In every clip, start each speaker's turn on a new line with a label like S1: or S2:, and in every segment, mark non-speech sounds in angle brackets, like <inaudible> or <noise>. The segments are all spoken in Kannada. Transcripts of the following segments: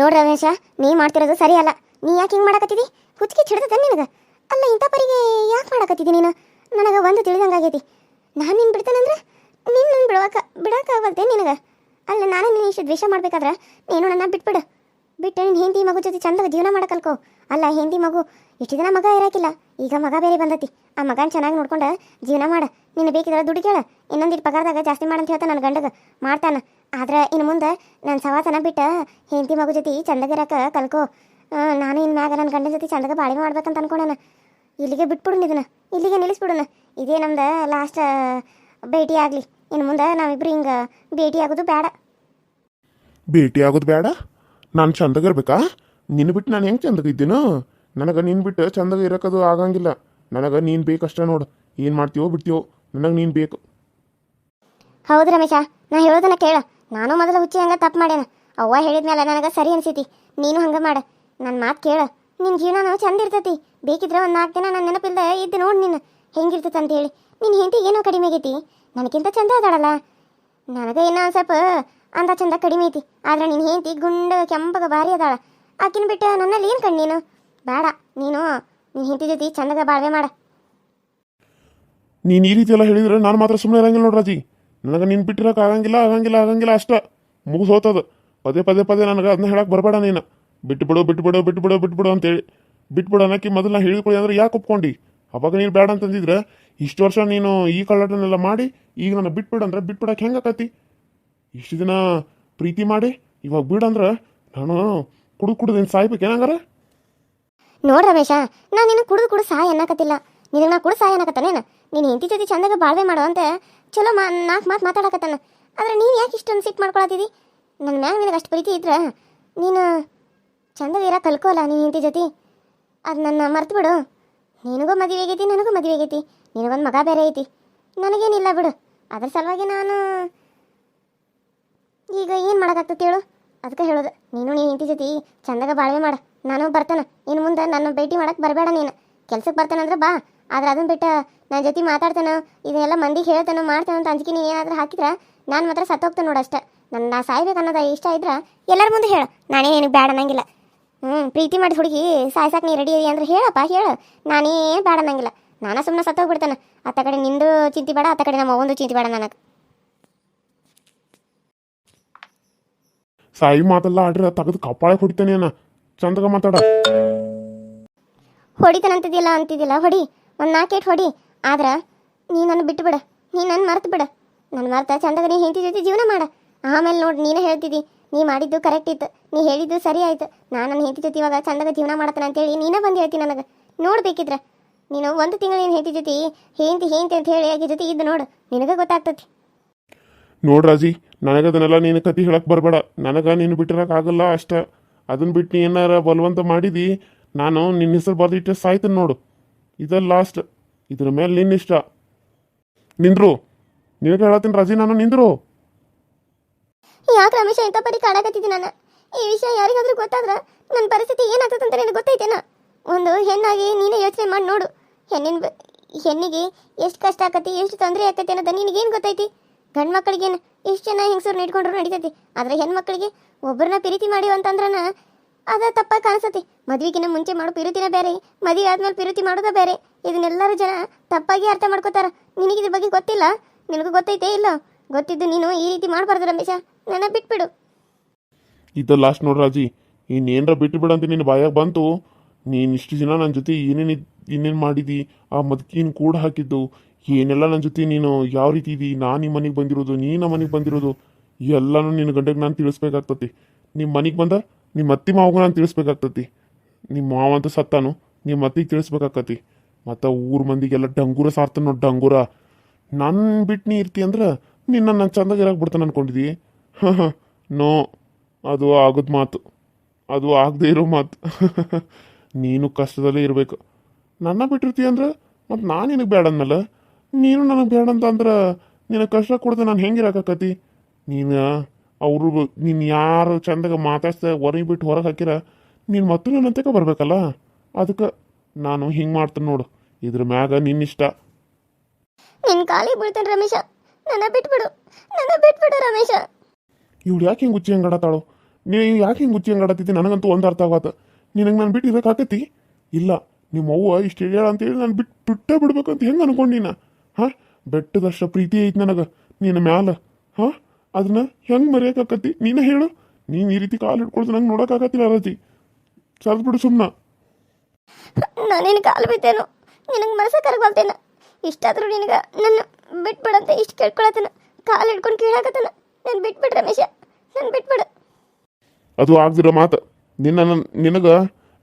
S1: ನೋಡ್ ರಮೇಶ, ನೀ ಮಾಡ್ತಿರೋದು ಸರಿ ಅಲ್ಲ ನೀ ಯಾಕೆ ಹಿಂಗೆ ಮಾಡಕತ್ತಿದಿ? ಹುಚ್ಚಿಗೆ ಹಿಡ್ದದ ನಿನಗೆ. ಅಲ್ಲ ಇಂಥ ಪರಿಗೆ ಯಾಕೆ ಮಾಡಕತ್ತಿದಿ ನೀನು? ನನಗೆ ಒಂದು ತಿಳಿದಂಗಾಗೈತಿ. ನಾನು ನಿನ್ನ ಬಿಡ್ತೇನಂದ್ರೆ? ನೀನು ನನ್ನ ಬಿಡವಾಕ ಬಿಡೋಕ್ಕಾಗಲ್ತೆ ನಿನಗೆ. ಅಲ್ಲ ನಾನು ನೀನು ಇಷ್ಟು ದ್ವೇಷ ಮಾಡ್ಬೇಕಾದ್ರೆ ನೀನು ನನ್ನ ಬಿಟ್ಬಿಡು. ಬಿಟ್ಟು ನಿನ್ನ ಹಿಂದಿ ಮಗು ಜೊತೆ ಚಂದಾಗ ಜೀವನ ಮಾಡಕಲ್ಕೋ ಅಲ್ಲ ಹಿಂದಿ ಮಗು, ಇಷ್ಟು ದಿನ ಮಗ ಇರಾಕಿಲ್ಲ. ಈಗ ಮಗ ಬೇರೆ ಬಂದತಿ. ಆ ಮಗನ ಚೆನ್ನಾಗಿ ನೋಡ್ಕೊಂಡು ಜೀವನ ಮಾಡ. ನೀನು ಬೇಕಿದ್ರೆ ದುಡ್ಡು ಕೇಳ. ಇನ್ನೊಂದಿಟ್ಟು ಪಗಾರದಾಗ ಜಾಸ್ತಿ ಮಾಡಂತ ಹೇಳ್ತಾನೆ ನನ್ನ ಗಂಡಗ. ಮಾಡ್ತಾನೆ. ಆದ್ರೆ ಇನ್ನು ಮುಂದೆ ನನ್ನ ಸವಾಸನ ಬಿಟ್ಟು ಹೆಂಡತಿ ಮಗು ಜೊತೆ ಚಂದಗಿರಕ ಕಲ್ಕೋ. ನಾನು ಇನ್ನು ಮ್ಯಾಗ ನನ್ನ ಗಂಡನ ಜೊತೆ ಚಂದಗ ಬಾಳಿ ಮಾಡ್ಬೇಕಂತ ಅನ್ಕೊಂಡನ. ಇಲ್ಲಿಗೆ ಬಿಟ್ಬಿಡು ಇದನ್ನ ಇಲ್ಲಿಗೆ ನಿಲ್ಲಿಸ್ಬಿಡೋಣ. ಇದೇ ನಮ್ದು ಲಾಸ್ಟ್ ಭೇಟಿ ಆಗಲಿ. ಇನ್ನು ಮುಂದೆ ನಾವಿಬ್ರು ಹಿಂಗೆ ಭೇಟಿ ಆಗೋದು ಬೇಡ
S2: ಭೇಟಿ ಆಗೋದು ಬೇಡ ನಾನು ಚಂದಗಿರ್ಬೇಕಾ ನಿನ್ನ ಬಿಟ್ಟು ನಾನು ಹೆಂಗೆ ಚಂದಗಿದ್ದೀನೋ ನನಗೆ ನಿನ್ನ ಬಿಟ್ಟು ಚಂದಗ ಇರಕದು ಆಗಂಗಿಲ್ಲ. ನನಗೆ ನೀನು ಬೇಕಷ್ಟೇ ನೋಡು. ಏನು ಮಾಡ್ತೀವೋ ಬಿಡ್ತೀವೋ ನನಗೆ ನೀನು ಬೇಕು.
S1: ಹೌದು ರಮೇಶ ನಾ ಹೇಳೋದನ್ನ ಕೇಳ. ನಾನು ಮೊದಲು ಹುಚ್ಚಿ ಹಂಗ ತಪ್ಪು ಮಾಡ್ಯಾನ. ಅವ್ವ ಹೇಳಿದ್ಮೇಲೆ ನನಗೆ ಸರಿ ಅನ್ಸೈತಿ. ನೀನು ಹಂಗೆ ಮಾಡ. ನನ್ನ ಮಾತು ಕೇಳ. ನಿನ್ನ ಜೀವನ ಚಂದ ಇರ್ತೈತಿ. ಬೇಕಿದ್ರೆ ಒಂದು ನಾಲ್ಕು ದಿನ ನನ್ನ ನೆನಪಿಲ್ಲದೆ ಇದ್ದು ನೋಡಿ ನೀನು. ಹೆಂಗಿರ್ತೈತೆ ಅಂತ ಹೇಳಿ. ನಿನ್ನ ಹೆಂಡತಿ ಏನೋ ಕಡಿಮೆ ಆಗೈತಿ. ನನಗಿಂತ ಚಂದ ಅದಾಳಲ್ಲ. ನನಗೆ ಏನೋ ಒಂದು ಸ್ವಲ್ಪ ಅಂದ ಚಂದ ಕಡಿಮೆ ಐತಿ. ಆದ್ರೆ ನಿನ್ನ ಹೆಂಡತಿ ಗುಂಡ ಕೆಂಪಗ ಭಾರಿ ಅದಾಳ. ಆಕಿನ ಬಿಟ್ಟು ನನ್ನಲ್ಲಿ ಏನು ಕಣ್ಣು ನೀನು? ಬೇಡ. ನೀನು ನಿನ್ನ ಹೆಂಡತಿ ಜೊತೆ ಚಂದಗ ಬಾಳ್ವೆ ಮಾಡ.
S2: ನೀನು ಈ ರೀತಿ ಎಲ್ಲ ಹೇಳಿದ್ರೆ ನಾನು ಮಾತ್ರ ಸುಮ್ಮನೆ ಇರಂಗಿಲ್ಲ ನೋಡ್ರಾಜಿ. ರಾಜಿ ನನಗೆ ನೀನು ಬಿಟ್ಟಿರೋಕೆ ಆಗಂಗಿಲ್ಲ ಆಗಂಗಿಲ್ಲ ಆಗಂಗಿಲ್ಲ ಅಷ್ಟ. ಹೋತದ ಪದೇ ಪದೇ ಪದೇ ನನಗೆ ಅದನ್ನ ಹೇಳಕ್ಕೆ ಬರಬೇಡ ನೀನು. ಬಿಟ್ಬಿಡು ಬಿಟ್ಬಿಡು ಬಿಟ್ಬಿಡು ಬಿಟ್ಬಿಡು ಅಂತೇಳಿ. ಬಿಟ್ಬಿಡು ಅನ್ನಕ್ಕೆ ಮೊದಲು ನಾ ಹೇಳಿಕೊಳ್ಳಿ ಅಂದ್ರೆ ಯಾಕೆ ಒಪ್ಕೊಂಡು? ಅವಾಗ ನೀನು ಬೇಡ ಅಂತಂದಿದ್ರೆ ಇಷ್ಟು ವರ್ಷ ನೀನು ಈ ಕಳ್ಳಟನೆಲ್ಲ ಮಾಡಿ ಈಗ ನನ್ನ ಬಿಟ್ಬಿಡು ಅಂದ್ರೆ ಬಿಟ್ಬಿಡಕ್ಕೆ ಹೆಂಗೆ ಆಕತಿ? ಇಷ್ಟು ದಿನ ಪ್ರೀತಿ ಮಾಡಿ, ಇವಾಗ ಬಿಡಂದ್ರೆ ನಾನು ಕುಡಿದು ಕುಡಿದು ಸಾಯ್ಬೇಕೇನಂಗಾರ ಸಾಯ್ಬೇಕು ಏನಂಗಾರ
S1: ನೋಡ್ ರಮೇಶ, ನಾನು ನಿನ್ನ ಕುಡಿದು ಕುಡಿದು ಸಹಾಯ ಅನ್ನಕತ್ತಿಲ್ಲ. ನಿನಗೆ ನಾ ಕೂಡ ಸಹಾಯ ಅನ್ನಕತ್ತಾನೇನ ನೀನು ಹೆಂಡತಿ ಜೊತೆ ಚಂದಾಗ ಬಾಳ್ವೆ ಮಾಡೋ ಅಂತ ಚಲೋ ಮಾ ನಾಲ್ಕು ಮಾತು ಮಾತಾಡಕತ್ತಾನ. ಆದ್ರೆ ನೀನು ಯಾಕೆ ಇಷ್ಟೊಂದು ಸಿಟ್ಟು ಮಾಡ್ಕೊಳತ್ತಿದಿ? ನನ್ನ ಮ್ಯಾಗ ನಿನಗೆ ಅಷ್ಟು ಪ್ರೀತಿ ಇದ್ರೆ, ನೀನು ಚಂದಾಗ ಇರ ಕಲ್ಕೋಲ್ಲ ನೀನು ಹೆಂಡತಿ ಜೊತೆ. ಅದು ನನ್ನ ಮರ್ತು ಬಿಡು. ನಿನಗೂ ಮದುವೆ ಆಗೈತಿ, ನನಗೂ ಮದುವೆ ಆಗೈತಿ. ನಿನಗೊಂದು ಮಗ ಬೇರೆ ಐತಿ. ನನಗೇನಿಲ್ಲ ಬಿಡು. ಅದ್ರ ಸಲುವಾಗಿ ನಾನು ಈಗ ಏನು ಮಾಡೋಕ್ಕಾಗ್ತದೆ ಹೇಳು ಅದಕ್ಕೆ ಹೇಳೋದು, ನೀನು ನೀನು ಹೆಂಡತಿ ಜೊತೆ ಚಂದಾಗ ಬಾಳ್ವೆ ಮಾಡು. ನಾನು ಬರ್ತಾನೆ. ಇನ್ನು ಮುಂದೆ ನನ್ನ ಭೇಟಿ ಮಾಡಕ್ಕೆ ಬರಬೇಡ ನೀನು. ಕೆಲ್ಸಕ್ಕೆ ಬರ್ತಾನಂದ್ರೆ ಬಾ. ಆದ್ರೆ ಅದನ್ನ ಬಿಟ್ಟು ನನ್ನ ಜೊತೆ ಮಾತಾಡ್ತಾನ ಇದನ್ನೆಲ್ಲ ಮಂದಿಗೆ ಹೇಳ್ತಾನೋ ಮಾಡ್ತಾನ ಅಂತ ಅಂಜಿಕೆ ನೀನು ಏನಾದರೂ ಹಾಕಿದ್ರೆ ನಾನು ಮಾತ್ರ ಸತ್ತೋಗ್ತಾನೆ ನೋಡು ಅಷ್ಟೇ. ನನ್ನ ನಾ ಸಾಯ್ಬೇಕು ಅನ್ನೋದು ಇಷ್ಟ ಇದ್ರೆ ಎಲ್ಲರ ಮುಂದೆ ಹೇಳು. ನಾನೇ ನಿನಗೆ ಬೇಡ ಅನ್ನಂಗಿಲ್ಲ. ಹ್ಞೂ ಪ್ರೀತಿ ಮಾಡಿದ ಹುಡುಗಿ ಸಾಯ್ಸಾಕ್ ನೀ ರೆಡಿ ಇದೆಯಾ ಅಂದ್ರೆ ಹೇಳಪ್ಪ ಹೇಳು. ನಾನೇ ಬೇಡ ಅನ್ನಂಗಿಲ್ಲ. ನಾನೇ ಸುಮ್ಮನೆ ಸತ್ತೋಗ್ಬಿಡ್ತಾನೆ. ಅತ್ತ ಕಡೆ ನಿಂದು ಚಿಂತೆ ಬೇಡ ಅತ್ತ ಕಡೆ ನಮ್ಮ ಒಂದು ಚಿಂತೆ ಬೇಡ ನನಗೆ.
S2: ಸಾಯಿ ಮಾತಲ್ಲ ಆಡ್ರ ತಗದು ಕಪ್ಪಾಳೆ ಹೊಡಿತಾನೆ ಅಣ್ಣ. ಚಂದಗ ಮಾತಾಡ.
S1: ಹೊಡಿತಾನಂತಿದ್ದಿಲ್ಲ ಅಂತಿದ್ದಿಲ್ಲ ಹೊಡಿ. ಒಂದು ನಾಲ್ಕೇಟ್ ಹೊಡಿ. ಆದ್ರೆ ನೀ ನನ್ನ ಬಿಟ್ಟು ಬಿಡ ನೀ ನನ್ನ ಮರ್ತು ಬಿಡ ನನ್ನ ಮರ್ತ ಚಂದಾಗ ನೀ ಹೆಂಡತಿ ಜೊತೆ ಜೀವನ ಮಾಡ. ಆಮೇಲೆ ನೋಡಿ, ನೀನೇ ಹೇಳ್ತಿದ್ದಿ ನೀ ಮಾಡಿದ್ದು ಕರೆಕ್ಟ್ ಇತ್ತು. ನೀ ಹೇಳಿದ್ದು ಸರಿ ಆಯ್ತು. ನಾನು ನನ್ನ ಹೆಂಡತಿ ಜೊತೆ ಇವಾಗ ಚಂದಾಗ ಜೀವನ ಮಾಡ್ತಾನೆ ಅಂತೇಳಿ ನೀನೇ ಬಂದು ಹೇಳ್ತೀನಿ ನನಗೆ. ನೋಡ್ಬೇಕಿದ್ರೆ. ನೀನು ಒಂದು ತಿಂಗಳು ನೀನು ಹೆಂಡತಿ ಜೊತೆ ಹೆಂಡತಿ ಹೆಂಡತಿ ಅಂತ ಹೇಳಿ ಆಗಿ ಜೊತೆ ಇದ್ದು ನೋಡು. ನಿನಗೆ ಗೊತ್ತಾಗ್ತತಿ.
S2: ನನಗೆ ಅದನ್ನೆಲ್ಲ ನೀನು ಕತಿ ಹೇಳಕ್ ಬರಬೇಡ. ನನಗೆ ನೀನು ಬಿಟ್ಟಿರೋಕೆ ಆಗಲ್ಲ ಅಷ್ಟ. ಅದನ್ನ ಬಿಟ್ಟು ನೀ ಏನಾರ ಬಲವಂತ ಮಾಡಿದಿ, ನಾನು ನಿನ್ನ ಹೆಸರು ಬರ್ದಿಟ್ಟು ಸಾಯ್ತೀನಿ ನೋಡು. ಇದ ಲಾಸ್ಟ್, ಇದ್ರ ಮೇಲೆ ನಿನ್ನ ಇಷ್ಟ. ನಿಂದ್ರು. ನಿನಗೆ ಹೇಳತ್ತೀನಿ ರಜಿ, ನಾನು ನಿಂದ್ರು.
S1: ಯಾಕೆ ರಮೇಶ ಇಂಥ ಪರಿ ಕಾಡಕತ್ತಿದ್ದಿ ನಾನು? ಈ ವಿಷಯ ಯಾರಿಗಾದ್ರೂ ಗೊತ್ತಾದ್ರೆ ನನ್ನ ಪರಿಸ್ಥಿತಿ ಏನಾಗ್ತದೆ ಅಂತ ನಿನಗೆ ಗೊತ್ತೈತೇನ? ಒಂದು ಹೆಣ್ಣಾಗಿ ನೀನೇ ಯೋಚನೆ ಮಾಡಿ ನೋಡು. ಹೆಣ್ಣಿನ ಹೆಣ್ಣಿಗೆ ಎಷ್ಟು ಕಷ್ಟ ಆಕತಿ ಎಷ್ಟು ತೊಂದರೆ ಆಕತಿ ಅನ್ನೋದು ಏನು ಗೊತ್ತೈತಿ? ಗಂಡು ಮಕ್ಕಳಿಗೇನು ಎಷ್ಟು ಜನ ಹೆಂಗಸರು ಇಟ್ಕೊಂಡ್ರು ನಡೀತೈತಿ? ಆದರೆ ಹೆಣ್ಮಕ್ಳಿಗೆ ಒಬ್ಬರನ್ನ ಪ್ರೀತಿ ಮಾಡಿವ ಅಂತಂದ್ರನ ಅದ ತಪ್ಪಾಗಿ ಕಾಣಿಸತಿ. ಮದ್ವಿಗಿನ ಮುಂಚೆ ಮಾಡೋ ಪಿರುತಿನ ಬೇರೆ, ಮದುವೆ ಆದ್ಮೇಲೆ ಪಿರುತಿ ಮಾಡೋದ ಬೇರೆ. ಇದನ್ನೆಲ್ಲರೂ ಜನ ತಪ್ಪಾಗಿ ಅರ್ಥ ಮಾಡ್ಕೋತಾರ. ನಿನಗೆ ಇದ್ರ ಬಗ್ಗೆ ಗೊತ್ತಿಲ್ಲ? ನಿನಗೂ ಗೊತ್ತೈತೆ ಇಲ್ಲ? ಗೊತ್ತಿದ್ದು ನೀನು ಈ ರೀತಿ ಮಾಡಬಾರ್ದು ರಮೇಶ. ನನ್ನ ಬಿಟ್ಬಿಡು.
S2: ಇದು ಲಾಸ್ಟ್ ನೋಡ್ರಿ ರಾಜಿ. ಇನ್ನೇನ್ರ ಬಿಟ್ಟು ಬಿಡಂತ ನಿನ್ನ ಬಾಯಾಗ ಬಂತು. ನೀನು ಇಷ್ಟು ದಿನ ನನ್ನ ಜೊತೆ ಏನೇನು ಏನೇನು ಮಾಡಿದಿ, ಆ ಮದ್ಕಿನ ಕೂಡ ಹಾಕಿದ್ದು, ಏನೆಲ್ಲ ನನ್ನ ಜೊತೆ ನೀನು ಯಾವ ರೀತಿ ಇದಿ, ನಾನು ನಿಮ್ಮ ಮನೆಗೆ ಬಂದಿರೋದು ನೀ ನಮ್ಮ ಮನೆಗೆ ಬಂದಿರೋದು, ಎಲ್ಲನೂ ನಿನ್ನ ಗಂಡಗೆ ನಾನು ತಿಳಿಸ್ಬೇಕಾಗ್ತತಿ. ನಿಮ್ಮ ಮನೆಗೆ ಬಂದ? ನಿಮ್ಮ ಅತ್ತಿ ಮಾವಗೂ ನಾನು ತಿಳಿಸ್ಬೇಕಾಗ್ತತಿ. ನಿಮ್ಮ ಮಾವ ಅಂತ ಸತ್ತಾನು, ನಿಮ್ಮ ಅತ್ತಿಗೆ ತಿಳಿಸ್ಬೇಕಾಕತಿ ಮತ್ತು ಊರ ಮಂದಿಗೆಲ್ಲ ಡಂಗೂರ ಸಾರ್ತಾನ ನೋಡಿ ಡಂಗೂರ. ನನ್ನ ಬಿಟ್ಟು ನೀ ಇರ್ತಿ ಅಂದ್ರೆ ನಿನ್ನ ನನ್ನ ಚಂದಾಗ ಇರಕ್ಕೆ ಬಿಡ್ತಾನೆ ಅನ್ಕೊಂಡಿದ್ದಿ ನೋ, ಅದು ಆಗದ ಮಾತು. ಅದು ಆಗದೆ ಇರೋ ಮಾತು. <laughs> ನೀನು ಕಷ್ಟದಲ್ಲೇ ಇರಬೇಕು. ನನ್ನ ಬಿಟ್ಟಿರ್ತಿ ಅಂದ್ರೆ ಮತ್ತು ನಾನು ನಿನಗೆ ಬೇಡ ಅಂದಮೇಲೆ ನೀನು ನನಗೆ ಬೇಡ ಅಂತ ಅಂದ್ರೆ ನಿನಗೆ ಕಷ್ಟ ಕೊಡ್ದೆ ನಾನು ಹೆಂಗಿರಕತಿ ನೀನು? ಅವರು ನೀನು ಯಾರು ಚಂದಾಗ ಮಾತಾಡ್ಸ್ದೆ ಹೊರಗೆ ಬಿಟ್ಟು ಹೊರಗೆ ಹಾಕಿರ ನೀನು ಮತ್ತು ನನ್ನ ಅಂತಕ ಬರಬೇಕಲ್ಲ? ಅದಕ್ಕೆ ನಾನು ಹಿಂಗೆ ಮಾಡ್ತೀನಿ ನೋಡು. ಇದ್ರ ಮ್ಯಾಗ ನಿನ್ನಿಷ್ಟ.
S1: ನಿನ್ನ ಕಾಲಿ ಬೀಳ್ತೇನೆ ರಮೇಶ. ನನ್ನ ಬಿಟ್ಬಿಡು. ನನ್ನ ಬಿಟ್ಬಿಡು ರಮೇಶ.
S2: ಇವಳು ಯಾಕೆ ಹಿಂಗೆ ಉಚ್ಚಿ ಹಂಗಾಡತಾಳು ನೀ ಯಾಕೆ ಹಿಂಗೆ ಗುಚ್ಚಿ ಹಂಗೆ ಆಡತ್ತಿದ್ದಿ ನನಗಂತೂ ಒಂದು ಅರ್ಥ ಆಗತ್ತ. ನಿನಗೆ ನಾನು ಬಿಟ್ಟು ಇರೋಕ್ಕಾಗತ್ತಿ ಇಲ್ಲ ನಿಮ್ಮ ಅವ್ವ ಇಷ್ಟು ಅಂತ ಅಂತೇಳಿ ನಾನು ಬಿಟ್ಟು ಬಿಟ್ಟೇ ಬಿಡ್ಬೇಕಂತ ಹೆಂಗೆ ಅನ್ಕೊಂಡಿನ ಹಾಂ? ಬೆಟ್ಟದಷ್ಟು ಪ್ರೀತಿ ಐತಿ ನನಗೆ. ನಿನ್ನ ಮ್ಯಾಲ. ಹಾಂ? ಅದನ್ನ ಹೆಂಗೆ ಮರೆಯೋಕ್ಕಾಕತಿ ನೀನೇ ಹೇಳು. ನೀನು ಈ ರೀತಿ ಕಾಲು ಹಿಡ್ಕೊಳ್ತು ನಂಗೆ ನೋಡೋಕ್ಕಾಗತ್ತಿಲ್ಲ ರಾಜಿ. ಸರಿದು ಬಿಡು ಸುಮ್ಮನೆ
S1: ನಾನೇನು ಕಾಲು ಬಿದ್ದೇನು ನಿನಗೆ ಮನಸ್ಸ ಕರಗಲ್ತೇನ ಇಷ್ಟಾದರೂ ನಿನಗೆ ನನ್ನ ಬಿಟ್ಬಿಡಂತ ಇಷ್ಟು ಕೇಳ್ಕೊಳತನ ಕಾಲು ಹಿಡ್ಕೊಂಡು ಕೀಳಾಕತ್ತನ? ನಾನು ಬಿಟ್ಬಿಡ್ರಿ ರಮೇಶ. ನಾನು ಬಿಟ್ಬಿಡು.
S2: ಅದು ಆಗ್ದಿರೋ ಮಾತು. ನಿನ್ನ ನಿನಗೆ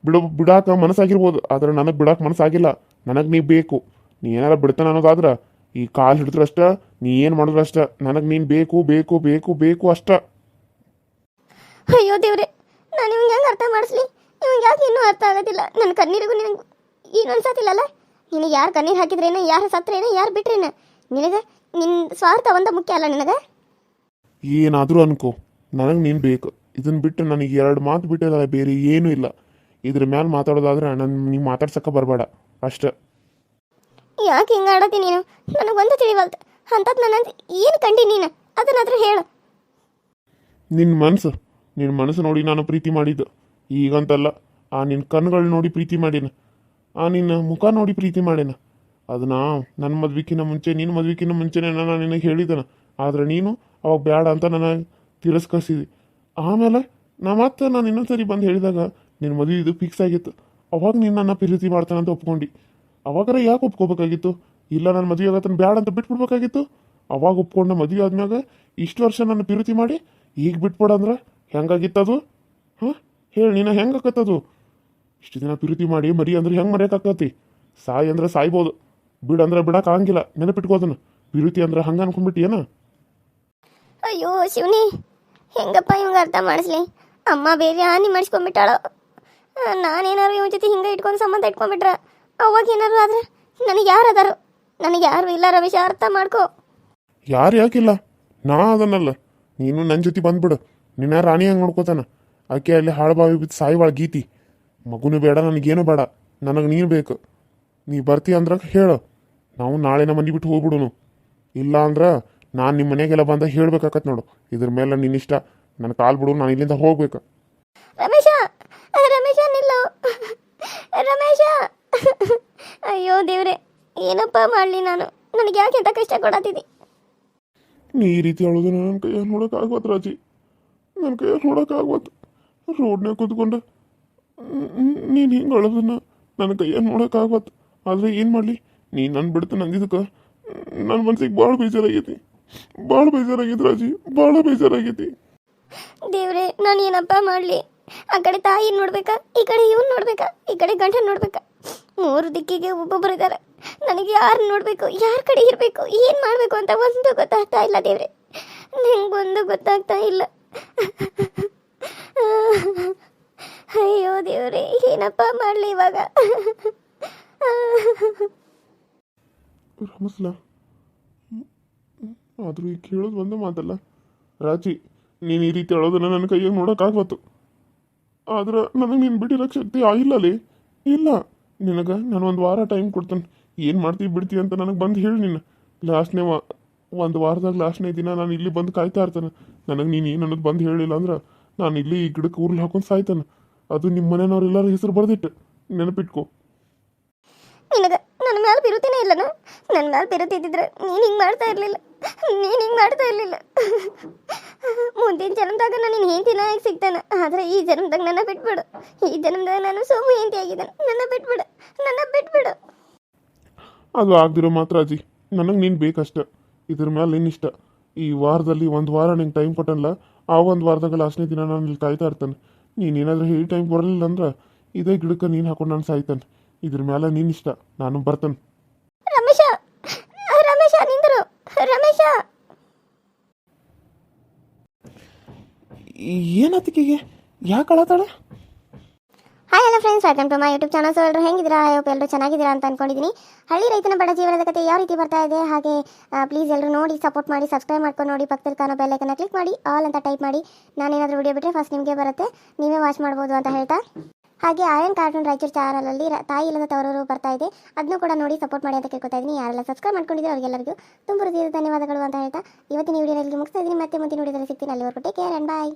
S2: ಬಿಡು ಬಿಡ ಬಿಡಾಕ ಮನಸ್ಸಾಗಿರ್ಬೋದು. ಆದ್ರೆ ನನಗೆ ಬಿಡಾಕ ಮನಸ್ಸಾಗಿಲ್ಲ. ನನಗೆ ನೀ ಬೇಕು. ನೀ ಏನಾರ ಬಿಡ್ತಾನ ಅನ್ನೋದಾದ್ರೆ ಈ ಕಾಲು ಹಿಡಿದ್ರಷ್ಟ ನೀ ಏನು ಮಾಡಿದ್ರಷ್ಟ ನನಗೆ ನೀನು ಬೇಕು ಬೇಕು ಬೇಕು ಬೇಕು ಅಷ್ಟ.
S1: ಅಯ್ಯೋ ದೇವ್ರೆ ನಾನು ನಿಮ್ಗೆ ಹೆಂಗೆ ಅರ್ಥ ಮಾಡಿಸ್ಲಿ? ನಿಮ್ಗೆ ಯಾಕೆ ಇನ್ನೂ ಅರ್ಥ ಆಗೋದಿಲ್ಲ? ನನ್ನ ಕಣ್ಣೀರಿಗೂ ನಿನಗೆ ಏನು ಅನ್ಸತ್ತಿಲ್ಲಲ್ಲ? ನಿನಗೆ ಯಾರು ಕಣ್ಣೀರು ಹಾಕಿದ್ರೇನ ಯಾರು ಸತ್ರೇನ ಯಾರು ಬಿಟ್ರೇನ? ನಿನಗೆ ನಿನ್ನ ಸ್ವಾರ್ಥ ಒಂದ ಮುಖ್ಯ ಅಲ್ಲ ನಿನಗೆ?
S2: ಏನಾದರೂ ಅನ್ಕೋ. ನನಗೆ ನೀನು ಬೇಕು. ಇದನ್ನ ಬಿಟ್ಟು ನನಗೆ ಎರಡು ಮಾತು ಬಿಟ್ಟಿಲ್ಲ ಬೇರೆ ಏನೂ ಇಲ್ಲ. ಇದ್ರ ಮ್ಯಾಲೆ ಮಾತಾಡೋದಾದ್ರೆ ನನ್ನ ನೀವು ಮಾತಾಡ್ಸಕ್ಕೆ ಬರಬೇಡ. ಅಷ್ಟ.
S1: ಯಾಕೆ ಹಿಂಗೆ ಆಡತಿ ನೀನು? ನನಗೆ ಒಂದು ತಿಳಿವಲ್ತು. ಅಂಥದ್ದು ನನ್ನ ಏನು ಕಂಡಿ ನೀನು? ಅದನ್ನಾದ್ರೂ ಹೇಳು.
S2: ನಿನ್ನ ಮನಸ್ಸು ನಿನ್ನ ಮನಸ್ಸು ನೋಡಿ ನಾನು ಪ್ರೀತಿ ಮಾಡಿದ್ದು. ಈಗಂತಲ್ಲ, ಆ ನಿನ್ನ ಕಣ್ಣುಗಳು ನೋಡಿ ಪ್ರೀತಿ ಮಾಡಿನ. ಆ ನಿನ್ನ ಮುಖ ನೋಡಿ ಪ್ರೀತಿ ಮಾಡಿನ. ಅದನ್ನ ನನ್ನ ಮದ್ವಿಕಿನ ಮುಂಚೆ ನಿನ್ನ ಮದ್ವಿಕಿನ ಮುಂಚೆನೇ ನಾನು ನಿನಗೆ ಹೇಳಿದನ ಆದ್ರೆ ನೀನು ಅವಾಗ ಬೇಡ ಅಂತ ನನ್ನ ತಿರಸ್ಕರಿಸಿದಿ. ಆಮೇಲೆ ನಾ ಮತ್ತೆ ನಾನು ಇನ್ನೊಂದ್ಸರಿ ಬಂದು ಹೇಳಿದಾಗ ನಿನ್ನ ಮದುವೆ ಇದು ಫಿಕ್ಸ್ ಆಗಿತ್ತು. ಅವಾಗ ನೀನು ನನ್ನ ಪ್ರೀತಿ ಮಾಡ್ತಾನಂತ ಒಪ್ಕೊಂಡು. ಅವಾಗರ ಯಾಕೆ ಒಪ್ಕೋಬೇಕಾಗಿತ್ತು? ಇಲ್ಲ, ನನ್ನ ಮದುವೆ ಆಗತ್ತನ ಬ್ಯಾಡ ಅಂತ ಬಿಟ್ಬಿಡ್ಬೇಕಾಗಿತ್ತು? ಅವಾಗ ಒಪ್ಕೊಂಡ ಮದುವೆ ಆದ್ಮ್ಯಾಗ ಇಷ್ಟು ವರ್ಷ ನನ್ನ ಪ್ರೀತಿ ಮಾಡಿ ಈಗ ಬಿಟ್ಬಿಡಂದ್ರ ಹೆಂಗಾಗಿತ್ತದು? ಹಾಂ? ಹೇಳಿ, ನೀನು ಹೆಂಗೆ ಆಕತ್ತದು ಇಷ್ಟು ದಿನ ಪ್ರೀತಿ ಮಾಡಿ ಮರಿ ಅಂದ್ರೆ ಹೆಂಗೆ ಮರೆಯೋಕ್ಕಾಕತಿ ಸಾಯಿ ಅಂದ್ರೆ ಸಾಯ್ಬೋದು. ಬಿಡಂದ್ರೆ ಬಿಡಕ್ಕೆ ಆಗಂಗಿಲ್ಲ. ನೆನಪಿಟ್ಕೋದನ್ನ ಪ್ರೀತಿ ಅಂದ್ರೆ ಹಂಗೆ ಅನ್ಕೊಂಡ್ಬಿಟ್ಟಿಯೇನ
S1: ಅಯ್ಯೋ, ಶಿವನಿ, ಹೆಂಗಪ್ಪ ಇವಂಗೆ ಅರ್ಥ ಮಾಡಿಸ್ಲಿ? ಅಮ್ಮ ಬೇರೆ ಹಾನಿ ಮಾಡಿಸ್ಕೊಂಡ್ಬಿಟ್ಟಾಳು? ನಾನೇನಾರು ಇವನ ಜೊತೆ ಹಿಂಗೆ ಇಟ್ಕೊಂಡು ಸಂಬಂಧ ಇಟ್ಕೊಂಡ್ಬಿಟ್ರ? ಅವಾಗ ಏನಾರು ಆದ್ರೆ ನನಗೆ ಯಾರು ಅದಾರು? ನನಗೆ ಯಾರು ಇಲ್ಲ ರಮೇಶ ಅರ್ಥ ಮಾಡ್ಕೋ.
S2: ಯಾರು ಯಾಕಿಲ್ಲ? ನಾ ಅದನ್ನಲ್ಲ. ನೀನು ನನ್ನ ಜೊತೆ ಬಂದ್ಬಿಡು. ನಿನ್ನ ರಾಣಿ ಹಂಗೆ ನೋಡ್ಕೋತಾನ. ಆಕೆ ಅಲ್ಲಿ ಹಾಳುಬಾವಿ ಬಿದ್ದು ಸಾಯಿವಾಳ ಗೀತಿ. ಮಗುನು ಬೇಡ ನನಗೇನು ಬೇಡ. ನನಗೆ ನೀನು ಬೇಕು. ನೀ ಬರ್ತಿ ಅಂದ್ರೆ ಹೇಳು. ನಾವು ನಾಳೆ ನಮ್ಮ ಮನೆ ಬಿಟ್ಟು ಹೋಗ್ಬಿಡುನು. ಇಲ್ಲ ಅಂದ್ರೆ ನಾನು ನಿಮ್ಮ ಮನೆಗೆಲ್ಲ ಬಂದ ಹೇಳ್ಬೇಕಾಕತ್ ನೋಡು. ಇದ್ರ ಮೇಲೆ ನಿನ್ನಿಷ್ಟ. ನನ್ನ ಕಾಲು ಬಿಡು ನಾನು ಇಲ್ಲಿಂದ ಹೋಗ್ಬೇಕು.
S1: ರಮೇಶ ರಮೇಶ ನಿಲ್ಲು. ರಮೇಶ. ಅಯ್ಯೋ ದೇವ್ರೆ. ಏನಪ್ಪ ಮಾಡಲಿ ನಾನು? ನನಗೆ ಯಾಕೆ ಅಂತ ಕಷ್ಟ ಕೊಡತ್ತಿದ್ದಿ
S2: ನೀ ಈ ರೀತಿ ಹೇಳೋದು ನನ್ನ ಕೈಯಲ್ಲಿ ನೋಡೋಕ್ಕಾಗ್ವತ್ತು ರಾಜಿ. ನನ್ನ ಕೈಯಲ್ಲಿ ನೋಡೋಕ್ಕಾಗ್ವತ್ತು ರೋಡ್ನಾಗ ಕೂತ್ಕೊಂಡು ನೀನು ಹಿಂಗೆ ಅಳೋದನ್ನ? ನನ್ನ ಕೈಯಲ್ಲಿ ನೋಡೋಕ್ಕಾಗ್ವತ್ತು ಆದರೆ ಏನು ಮಾಡಲಿ? ನೀನು ನನ್ನ ಬಿಡ್ತು ನಂದಿದ್ದಕ್ಕೆ ನನ್ನ ಮನ್ಸಿಗೆ ಭಾಳ ಬೇಜಾರಾಗೈತಿ. ಭಾಳ ಬೇಜಾರಾಗೈತಿ ರಾಜಿ. ಭಾಳ ಬೇಜಾರಾಗೈತಿ.
S1: ದೇವ್ರೆ ನಾನು ಏನಪ್ಪ ಮಾಡಲಿ? ಆ ಕಡೆ ತಾಯಿ ನೋಡ್ಬೇಕಾ? ಈ ಕಡೆ ಇವನು ನೋಡ್ಬೇಕಾ? ಈ ಕಡೆ ಗಂಡ ನೋಡ್ಬೇಕಾ? ಮೂರು ದಿಕ್ಕಿಗೆ ಒಬ್ಬೊಬ್ಬರು ಇದ್ದಾರೆ. ನನಗೆ ಯಾರು ನೋಡಬೇಕು, ಯಾರ ಕಡೆ ಇರಬೇಕು, ಏನು ಮಾಡಬೇಕು ಅಂತ ಒಂದು ಗೊತ್ತಾಗ್ತಾ ಇಲ್ಲ ದೇವ್ರೆ. ನಿಂಗೊಂದು ಗೊತ್ತಾಗ್ತಾ ಇಲ್ಲ. ಅಯ್ಯೋ ದೇವ್ರೆ, ಏನಪ್ಪ ಮಾಡಲಿ ಇವಾಗ?
S2: ರಮಸ್ಲ ಆದರೂ ಈಗ ಕೇಳೋದು ಒಂದೇ ಮಾತಲ್ಲ. ರಾಜಿ, ನೀನು ಈ ರೀತಿ ಹೇಳೋದನ್ನ ನನ್ನ ಕೈಯಾಗ ನೋಡೋಕ್ಕಾಗ್ಬೋದು ಆದ್ರೆ ನನಗೆ ನೀನು ಬಿಟ್ಟಿರೋಕ್ಕೆ ಶಕ್ತಿ ಆಗಿಲ್ಲಲೇ? ಇಲ್ಲ. ನಿನಗೆ ನಾನು ಒಂದು ವಾರ ಟೈಮ್ ಕೊಡ್ತೇನೆ. ಏನು ಮಾಡ್ತೀವಿ ಬಿಡ್ತೀವಿ ಅಂತ ನನಗೆ ಬಂದು ಹೇಳಿ ನಿನ್ನ ಲಾಸ್ಟ್ನೇ ವಾ, ಒಂದು ವಾರದಾಗ ಲಾಸ್ಟ್ನೇ ದಿನ ನಾನು ಇಲ್ಲಿ ಬಂದು ಕಾಯ್ತಾ ಇರ್ತೇನೆ. ನನಗೆ ನೀನು ಏನು ಅನ್ನೋದು ಬಂದು ಹೇಳಿಲ್ಲ ಅಂದ್ರೆ ನಾನು ಇಲ್ಲಿ ಈ ಗಿಡಕ್ಕೆ ಊರ್ಲಿ ಹಾಕೊಂಡು ಸಾಯ್ತಾನೆ. ಅದು ನಿಮ್ಮ ಮನೆಯವ್ರೆಲ್ಲರ ಹೆಸರು ಬರೆದಿಟ್ಟು. ನೆನಪಿಟ್ಕೋ.
S1: ನಿನಗೆ ನನ್ನ ಮ್ಯಾಲೆ ಬಿರುತಿನೇ ಇಲ್ಲನ? ನನ್ನ ಮ್ಯಾಲೆ ಬಿರುತಿದ್ದಿದ್ರೆ ನೀನು ಹಿಂಗೆ ಮಾಡ್ತಾ ಇರಲಿಲ್ಲ. ನೀನು ಹಿಂಗೆ ಮಾಡ್ತಾ ಇರಲಿಲ್ಲ. ಮುಂದಿನ ಜನ್ಮದಾಗ ನಾನು ನಿನ್ನ ಹೆಂಡತಿನ ಸಿಗ್ತಾನೆ. ಆದರೆ ಈ ಜನ್ಮದಾಗ ನನ್ನ ಬಿಟ್ಬಿಡು. ಈ ಜನ್ಮದಾಗ ನಾನು ಸೋಮು ಹೆಂಡತಿ ಆಗಿದ್ದಾನೆ. ನನ್ನ ಬಿಟ್ಬಿಡು. ನನ್ನ ಬಿಟ್ಬಿಡು.
S2: ಅದು ಆಗದಿರೋ ಮಾತ್ರ ಅಜ್ಜಿ. ನನಗೆ ನೀನು ಬೇಕಷ್ಟ. ಇದ್ರ ಮೇಲೆ ನಿನ್ನಿಷ್ಟ ಈ ವಾರದಲ್ಲಿ ಒಂದು ವಾರ ನಿಂಗೆ ಟೈಮ್ ಕೊಟ್ಟಲ್ಲ ಆ ಒಂದು ವಾರದಾಗ ಲಾಸ್ಟ್ನೇ ದಿನ ನಾನು ಇಲ್ಲಿ ಕಾಯ್ತಾ ಇರ್ತಾನೆ. ನೀನು ಏನಾದರೂ ಹೇಳಿ ಟೈಮ್ ಬರಲಿಲ್ಲ ಅಂದ್ರೆ ಇದೇ ಗಿಡಕ್ಕೆ ನೀನು ಹಾಕೊಂಡು ನಾನು ಸಾಯ್ತಾನೆ. ಇದ್ರ ಮೇಲೆ ನಿನ್ನಿಷ್ಟ ನಾನು ಬರ್ತೇನೆ
S1: ರಮೇಶ ರಮೇಶ ನಿಂದರು ರಮೇಶ
S2: ಏನತ್ತಿಗೆ ಯಾಕೆ ಅಳತಾಳೆ?
S1: Hi hello friends welcome to my YouTube channel so ಎಲ್ಲರೂ ಹೆಂಗಿದ್ದೀರಾ? ಹೋಪ್ ಎಲ್ಲರೂ ಚೆನ್ನಾಗಿದ್ದೀರಾ ಅಂತ ಅನ್ಕೊಂಡಿದ್ದೀನಿ ಹಳ್ಳಿ ರೈತನ ಬಡ ಜೀವನದ ಕತೆ ಯಾವ ರೀತಿ ಬರ್ತಾ ಇದೆ? ಹಾಗೆ ಪ್ಲೀಸ್ ಎಲ್ಲರೂ ನೋಡಿ ಸಪೋರ್ಟ್ ಮಾಡಿ ಸಬ್ಸ್ಕ್ರೈಬ್ ಮಾಡ್ಕೊಂಡು ನೋಡಿ, ಪಕ್ಕದಲ್ಲಿ ಕಾಣೋ ಬೆಲ್ಲೈಕನ್ನ ಕ್ಲಿಕ್ ಮಾಡಿ ಆಲ್ ಅಂತ ಟೈಪ್ ಮಾಡಿ. ನಾನೇನಾದರೂ ವಿಡಿಯೋ ಬಿಟ್ಟರೆ ಫಸ್ಟ್ ನಿಮಗೆ ಬರುತ್ತೆ. ನೀವೇ ವಾಚ್ ಮಾಡ್ಬೋದು ಅಂತ ಹೇಳ್ತಾ. ಹಾಗೆ ಆಯನ್ ಕಾರ್ಟೂನ್ ರಾಯಚೂರು ಚಾನಲಲ್ಲಿ ತಾಯಿ ಇಲ್ಲದ ತವರೂರು ಬರ್ತಾ ಇದೆ. ಅದನ್ನು ಕೂಡ ನೋಡಿ ಸಪೋರ್ಟ್ ಮಾಡಿ ಅಂತ ಕೇಳ್ಕೊತಾ ಇದ್ದೀನಿ ಯಾರೆಲ್ಲ ಸಬ್ಸ್ಕ್ರೈಬ್ ಮಾಡ್ಕೊಂಡಿದ್ದೀರೋ ಅವರಿಗೆಲ್ಲರಿಗೂ ತುಂಬ ಹೃದಯದ ಧನ್ಯವಾದಗಳು ಅಂತ ಹೇಳ್ತಾ. ಇವತ್ತಿನ ವಿಡಿಯೋದಲ್ಲಿ ಮುಗಿಸ್ತಾ ಇದ್ದೀನಿ ಮತ್ತೆ ಮುಂದಿನ ವಿಡಿಯೋದಲ್ಲಿ ಸಿಗ್ತೀನಿ. ಅಲ್ಲಿವರೆಗೂ ಟೇಕ್ ಕೇರ್ ಆ್ಯಂಡ್ ಬಾಯ್